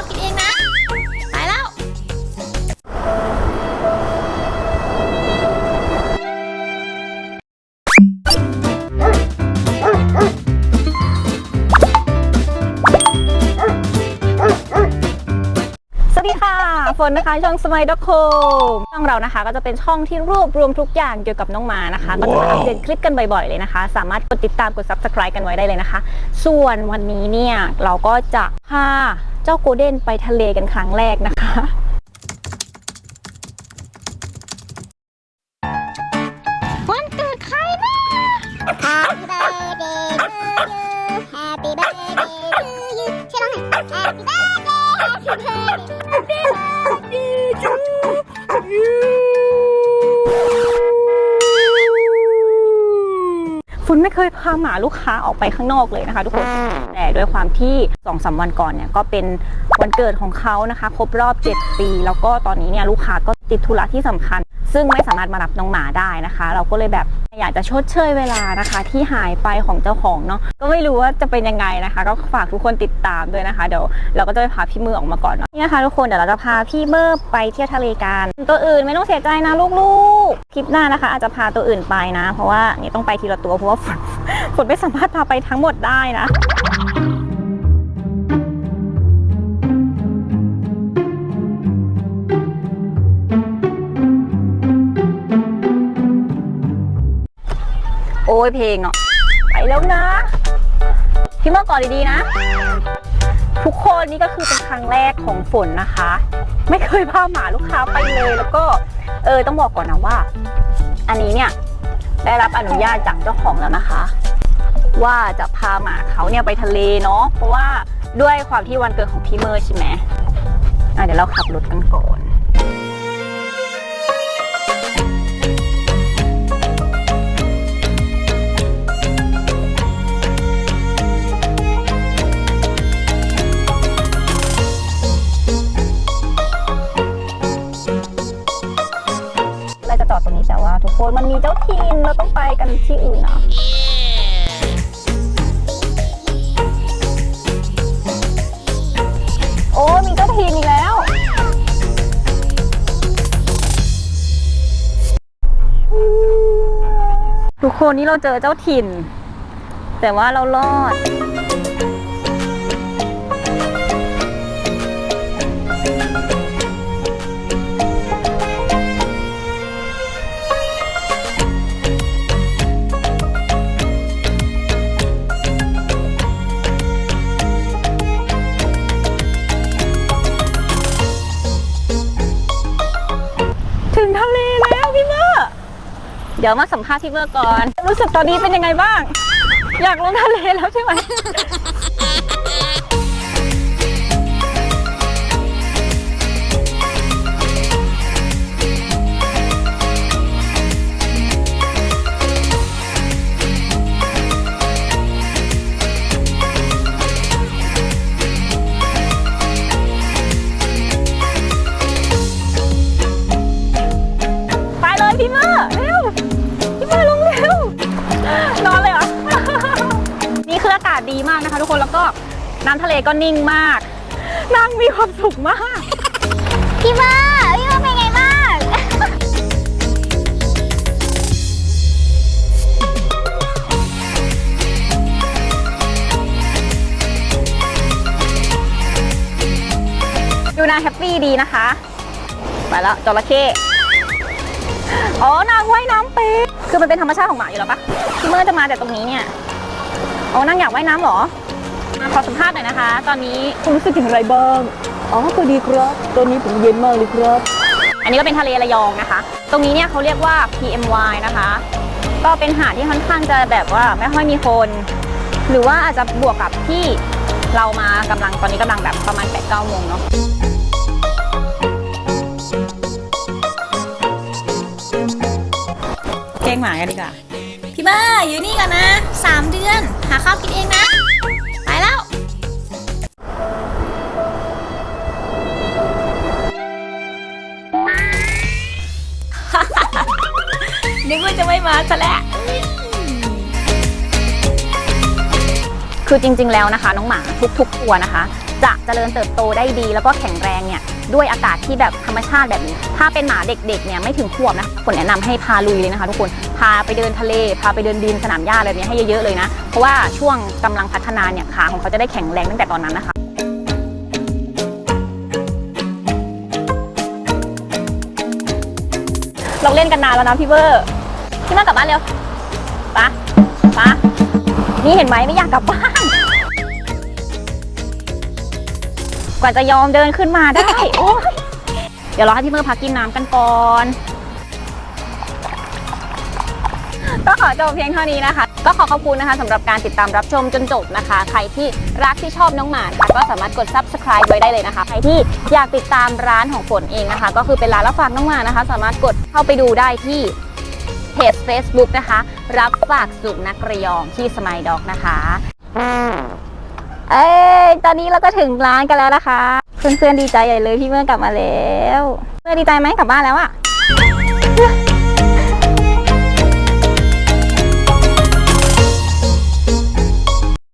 าวกินเองนะ ไปแล้ว สวัสดีค่ะ ฝนนะคะช่องสมัยดอคมช่องเรานะคะก็จะเป็นช่องที่รวบรวมทุกอย่างเกี่ยวกับน้องหมานะคะ ก็จะมาอัปเดตคลิปกันบ่อยๆเลยนะคะ สามารถกดติดตามกด subscribe กันไว้ได้เลยนะคะ ส่วนวันนี้เนี่ยเราก็จะพา เจ้าโกลเด้นไปทะเลกันครั้งแรกนะคะวันเกิดใครนะ Happy birthday to you. Happy birthday to you. ใช่ไหม Happy birthday. Happy birthday. ไม่เคยพาหมาลูกค้าออกไปข้างนอกเลยนะคะทุกคนแต่ด้วยความที่สองสามวันก่อนเนี่ยก็เป็นวันเกิดของเขานะคะ ครบรอบ 7 ปี แล้วก็ตอนนี้เนี่ยลูกค้าก็ติดธุระที่สำคัญ ซึ่งไม่สามารถมารับน้องหมาได้นะคะ เราก็เลยแบบอยากจะชดเชยเวลานะคะ ที่หายไปของเจ้าของเนาะก็ไม่รู้ว่าจะเป็นยังไงนะคะ ก็ฝากทุกคนติดตามด้วยนะคะเดี๋ยวเราก็จะไปพาพี่มือออกมาก่อนเนาะนี่นะคะทุกคนเดี๋ยวเราจะพาพี่เมอร์ไปเที่ยวทะเลกันตัวอื่นไม่ต้องเสียใจนะลูกๆคลิปหน้านะคะ อาจจะพาตัวอื่นไปนะ เพราะว่านี่ต้องไปทีละตัวเพราะว่าฝนฝนไม่สามารถพาไปทั้งหมดได้นะ โอ้ยเพลงเนาะไปแล้วนะพี่เมื่อก่อนดีๆนะ ทุกคนนี่ก็คือเป็นครั้งแรกของฝนนะคะ ไม่เคยพาหมาลูกค้าไปเลยแล้วก็เออต้องบอกก่อนนะว่า อันนี้เนี่ยได้รับอนุญาตจากเจ้าของแล้วนะคะ ว่าจะพาหมาเขาเนี่ยไปทะเลเนาะเพราะว่าด้วยความที่วันเกิดของพี่เมอร์ใช่ไหมเดี๋ยวเราขับรถกันก่อน คนมันมีเจ้าถิ่นเราต้องไปกันที่อื่นนะโอ้มีเจ้าถิ่นอีกแล้ว ทุกคนนี่เราเจอเจ้าถิ่น แต่ว่าเรารอด ทะเลแล้วพี่เมอร์เดี๋ยวมาสัมภาษณ์พี่เมอร์ก่อน รู้สึกตอนนี้เป็นยังไงบ้าง อยากลงทะเลแล้วใช่ไหม ศดีมากนะคะ ทุกคนแล้วก็น้ำทะเลก็นิ่งมาก นั่งมีความสุขมาก พี่เมอร์พี่เมอร์เป็นไงบ้าง ดูนางแฮปปี้ดีนะคะ ไปแล้วจระเข้อ๋อนางว่ายน้ำเป็นคือมันเป็นธรรมชาติของหมาอยู่แล้วปะพี่เมื่อจะมาแต่ตรงนี้เนี่ย อ๋อนางอยากว่ายน้ำเหรอมาขอสัมภาษณ์หน่อยนะคะ ตอนนี้ คุณรู้สึกถึงอะไรบ้าง อ๋อก็ดีครับ ตอนนี้ผมเย็นมากเลยครับ อันนี้ก็เป็นทะเลระยองนะคะ ตรงนี้เนี่ยเขาเรียกว่า PMY นะคะ ก็เป็นหาดที่ค่อนข้างจะแบบว่าไม่ค่อยมีคน หรือว่าอาจจะบวกกับที่เรามากำลังตอนนี้กำลังแบบประมาณ8ปดเก้าโมงเนาะเก้งหมากันดีกว่า พี่เบอร์อยู่นี่ก่อนนะสามเดือน หาข้าวกินเองนะ ไปแล้ว นึกว่าจะไม่มาซะแล้ว คือจริงๆแล้วนะคะ น้องหมาทุกๆตัวนะคะ จะเจริญเติบโตได้ดีแล้วก็แข็งแรงเนี่ย ด้วยอากาศที่แบบธรรมชาติแบบนี้ ถ้าเป็นหมาเด็กๆเนี่ยไม่ถึงขวบนะฝนแนะนำให้พาลุยเลยนะคะ ทุกคนพาไปเดินทะเล พาไปเดินดินสนามหญ้าอะไรแบบนี้ให้เยอะๆเลยนะ เพราะว่าช่วงกำลังพัฒนาเนี่ยขาของเขาจะได้แข็งแรงตั้งแต่ตอนนั้นนะคะเราเล่นกันนานแล้วนะพี่เบอร์พี่เบอร์กลับบ้านเร็วปะปะนี่เห็นไหมไม่อยากกลับบ้าน กว่าจะยอมเดินขึ้นมาได้ โอ้ยเดี๋ยวเราให้พี่เมอร์พักกินน้ำกันก่อนก็ขอจบเพียงเท่านี้นะคะ ก็ขอขอบคุณนะคะสำหรับการติดตามรับชมจนจบนะคะ ใครที่รักที่ชอบน้องหมาค่ะก็สามารถกด subscribe ไว้ได้เลยนะคะ ใครที่อยากติดตามร้านของฝนเองนะคะ ก็คือเป็นร้านรับฝากน้องหมานะคะ สามารถกดเข้าไปดูได้ที่เพจ Facebook นะคะ รับฝากสุนักระยองที่สม l ด็อกนะคะ เอ้ยตอนนี้เราก็ถึงร้านกันแล้วนะคะ เพื่อนๆดีใจใหญ่เลยพี่เมื่อกลับมาแล้ว เพื่อนดีใจไหมกลับบ้านแล้วอะ